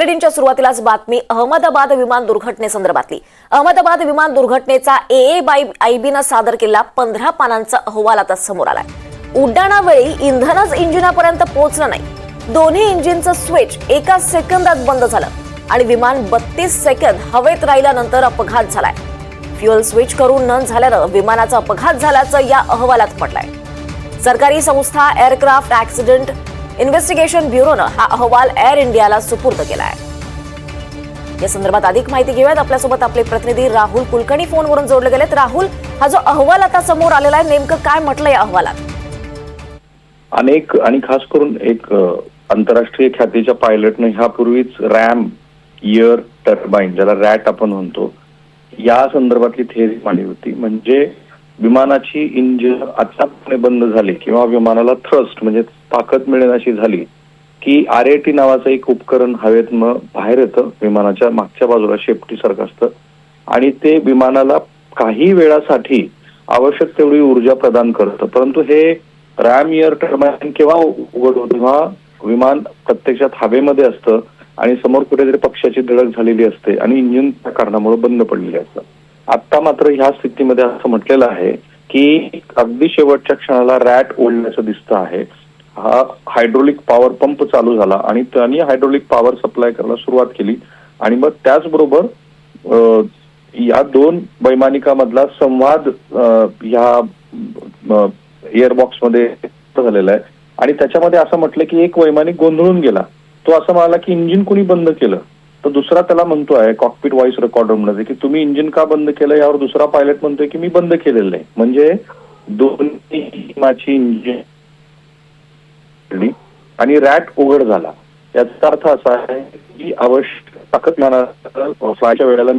बुलेटिनच्या सुरुवातीलाच बातमी अहमदाबाद विमान दुर्घटनेसंदर्भातली. अहमदाबाद विमान दुर्घटनेचा ए बाय आयबीनं सादर केलेला पंधरा पानांचा अहवाल आता समोर आलाय. उड्डाणावेळी इंधनच इंजिनापर्यंत पोहोचलं नाही. दोन्ही इंजिनचं स्विच एका सेकंदात बंद झालं आणि विमान बत्तीस सेकंद हवेत राहिल्यानंतर अपघात झालाय. फ्युअल स्विच करून न झाल्यानं विमानाचा अपघात झाल्याचं या अहवालात म्हटलंय. सरकारी संस्था एअरक्राफ्ट ऍक्सिडेंट इन्व्हेस्टिगेशन ब्युरोनं हा अहवाल एअर इंडियाला सुपूर्द केला आहे या संदर्भात अधिक माहिती घेऊयात. आपल्यासोबत आपले प्रतिनिधी राहुल कुलकर्णी फोनवरून जोडले गेलेत. राहुल हा जो अहवाल आता समोर आलेला आहे नेमकं काय म्हटलं या अहवालात? अनेक आणि खास करून एक आंतरराष्ट्रीय ख्यातीच्या पायलटने ह्यापूर्वीच रॅम इयर टर्बाईन ज्याला रॅट आपण म्हणतो या संदर्भातली थेअरी मांडली होती. म्हणजे विमानाची इंजिन अचानकपणे बंद झाली किंवा विमानाला थ्रस्ट म्हणजे ताकद मिळण्याची झाली की आर ए टी नावाचं एक उपकरण हवेत मग बाहेर येतं विमानाच्या मागच्या बाजूला शेपटी सारखं असतं. आणि ते विमानाला काही वेळासाठी आवश्यक तेवढी ऊर्जा प्रदान करतं. परंतु हे रॅम इयर टर्बाईन केव्हा उघडतो तेव्हा विमान प्रत्यक्षात हवेमध्ये असतं आणि समोर कुठेतरी पक्षाची धडक झालेली असते आणि इंजिन त्या कारणामुळे बंद पडलेले असतं आता मात्र ह्या स्थितीमध्ये असं म्हटलेलं आहे की अगदी शेवटच्या क्षणाला रॅट ओढण्याचं दिसतं आहे. हा हायड्रोलिक पॉवर पंप चालू झाला आणि त्यांनी हायड्रोलिक पॉवर सप्लाय करायला सुरुवात केली. आणि मग त्याचबरोबर या दोन वैमानिकामधला संवाद ह्या एअरबॉक्समध्ये झालेला आहे. आणि त्याच्यामध्ये असं म्हटलं की एक वैमानिक गोंधळून गेला. तो असं म्हणाला की इंजिन कुणी बंद केलं? तर दुसरा त्याला म्हणतोय कॉकपिट व्हॉइस रेकॉर्डरमध्ये की तुम्ही इंजिन का बंद केलं यावर दुसरा पायलट म्हणतोय की मी बंद केलेलं नाही. म्हणजे दोन्ही माझी इंजिन आणि रॅट उघड झाला. याचा अर्थ असा आहे की आवश्यक ताकद फ्लायच्या वेळेला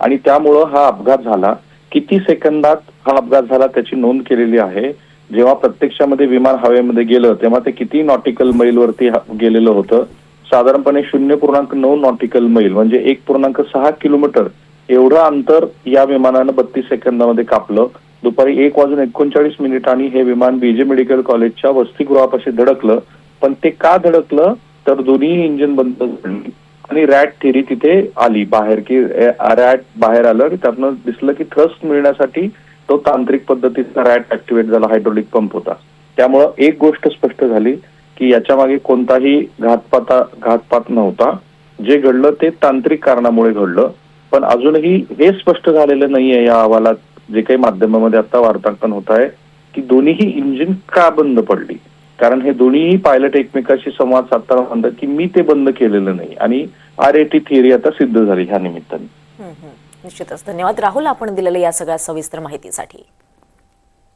आणि त्यामुळं हा अपघात झाला. किती सेकंदात हा अपघात झाला त्याची नोंद केलेली आहे. जेव्हा प्रत्यक्षामध्ये विमान हवेमध्ये गेलं तेव्हा ते किती नॉटिकल मैल वरती गेलेलं होतं. साधारणपणे शून्य पूर्णांक नऊ नॉटिकल मैल म्हणजे एक पूर्णांक सहा किलोमीटर. एवढं अंतर या विमानानं बत्तीस सेकंदामध्ये कापलं. दुपारी एक वाजून एकोणचाळीस मिनिटांनी हे विमान बीजे मेडिकल कॉलेजच्या वसतिगृहापाशी धडकलं. पण ते का धडकलं? तर दोन्ही इंजिन बंद झाली आणि रॅट थिरी तिथे आली बाहेर की रॅट बाहेर आलं आणि त्यातनं दिसलं की थ्रस्ट मिळण्यासाठी तो तांत्रिक पद्धतीचा रॅट ऍक्टिव्हेट झाला हायड्रोलिक पंप होता. त्यामुळं एक गोष्ट स्पष्ट झाली की याच्या मागे कोणताही घातपाता घातपात नव्हता. जे घडलं ते तांत्रिक कारणामुळे घडलं. पण अजूनही हे स्पष्ट झालेलं नाहीये या अहवालात जे काही माध्यमामध्ये आता वार्तांकन होत आहे की दोन्हीही इंजिन का बंद पडली? कारण हे दोन्हीही पायलट एकमेकाशी संवाद साधताना म्हणतात की मी ते बंद केलेलं नाही. आणि आर ए टी थिअरी आता सिद्ध झाली ह्या निमित्ताने. निश्चितच. धन्यवाद. राहुल आपण दिलेल्या या सगळ्या सविस्तर माहितीसाठी.